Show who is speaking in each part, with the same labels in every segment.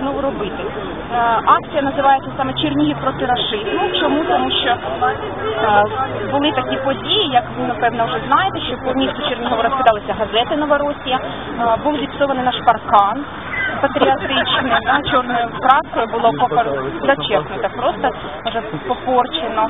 Speaker 1: знову робити. Е, Акція називається саме Чернігів проти рашизму. Чому? Тому що е, були такі події, як ви напевно вже знаєте, що по місту Чернігова розкидалися газети Новоросія, е, був зіпсований наш паркан патріотичне, да, чорною краскою було попер зачеркнуто, просто вже попорчено.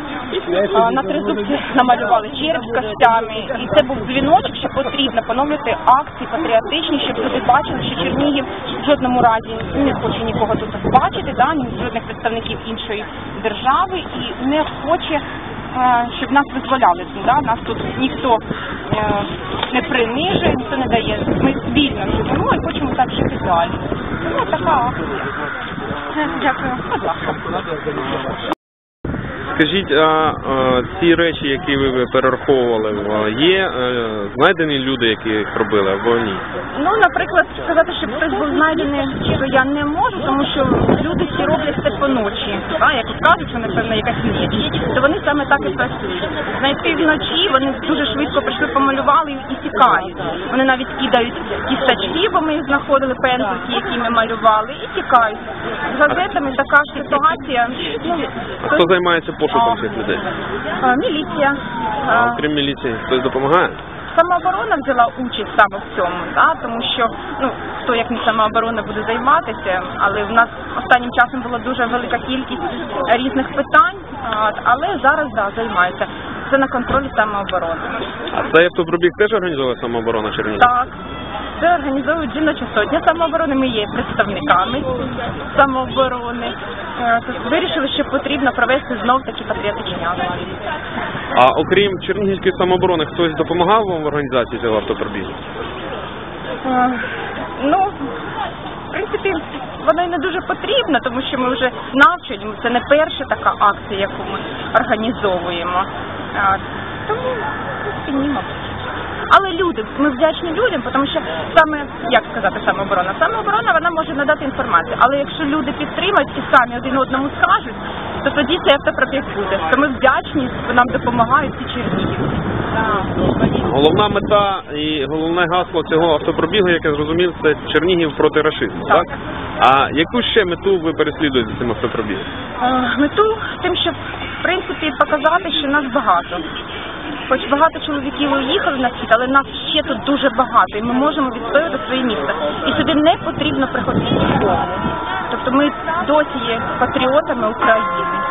Speaker 1: А, На тризубці намалювали череп з костями, і це був дзвіночок, що потрібно поновлювати акції патріотичні, щоб люди бачили, що Чернігів в жодному разі не хоче нікого тут бачити, да, ні жодних представників іншої держави і не хоче. е, Щоб нас визволяли, да? нас тут ніхто е, не принижує, ніхто не дає. Ми вільно живемо і хочемо так жити далі. Ну, така акція. Е, Дякую.
Speaker 2: Скажіть, а, ці речі, які ви перераховували, є е, знайдені люди, які їх робили або ні?
Speaker 1: Ну, наприклад, сказати, що хтось був знайдений, що я не можу, тому що люди всі роблять це по ночі. А, як кажуть, що напевно якась ніч, то вони саме так і працюють. Знайти вночі вони дуже швидко прийшли, тікають. Вони навіть кидають кісточки, бо ми їх знаходили пензлики, які ми малювали, і тікають. З газетами така ж ситуація. Ну,
Speaker 2: Хто займається пошуком цих людей?
Speaker 1: а, міліція.
Speaker 2: А
Speaker 1: а,
Speaker 2: окрім міліції, хтось допомагає?
Speaker 1: Самооборона взяла участь саме в цьому, да, тому що ну хто як не самооборона буде займатися, але в нас останнім часом була дуже велика кількість різних питань, але зараз да займаються. Це на контролі самооборони.
Speaker 2: А цей автопробіг теж організовує самооборона Чернігів?
Speaker 1: Так. Це організовують жіноча сотня самооборони. Ми є представниками самооборони. Е, тобто Вирішили, що потрібно провести знов такі патріотичні акції.
Speaker 2: А окрім Чернігівської самооборони, хтось допомагав вам в організації цього автопробігу?
Speaker 1: Е, Ну, в принципі, воно й не дуже потрібно, тому що ми вже навчені. Це не перша така акція, яку ми організовуємо. Е, Тому, в мабуть. Але люди, ми вдячні людям, тому що саме, як сказати, самооборона? Самооборона вона може надати інформацію. Але якщо люди підтримають і самі один одному скажуть, то тоді цей автопробіг буде. То ми вдячні, нам допомагають ці чернігівці.
Speaker 2: Головна мета і головне гасло цього автопробігу, як я зрозумів, це Чернігів проти рашизму, так?
Speaker 1: Так.
Speaker 2: А яку ще мету ви переслідуєте цим автопробігом?
Speaker 1: Е, мету тим, щоб принципі показати, що нас багато. Хоч багато чоловіків уїхали на схід, але нас ще тут дуже багато, і ми можемо відстоювати своє місто. І сюди не потрібно приходити нікому. Тобто ми досі є патріотами України.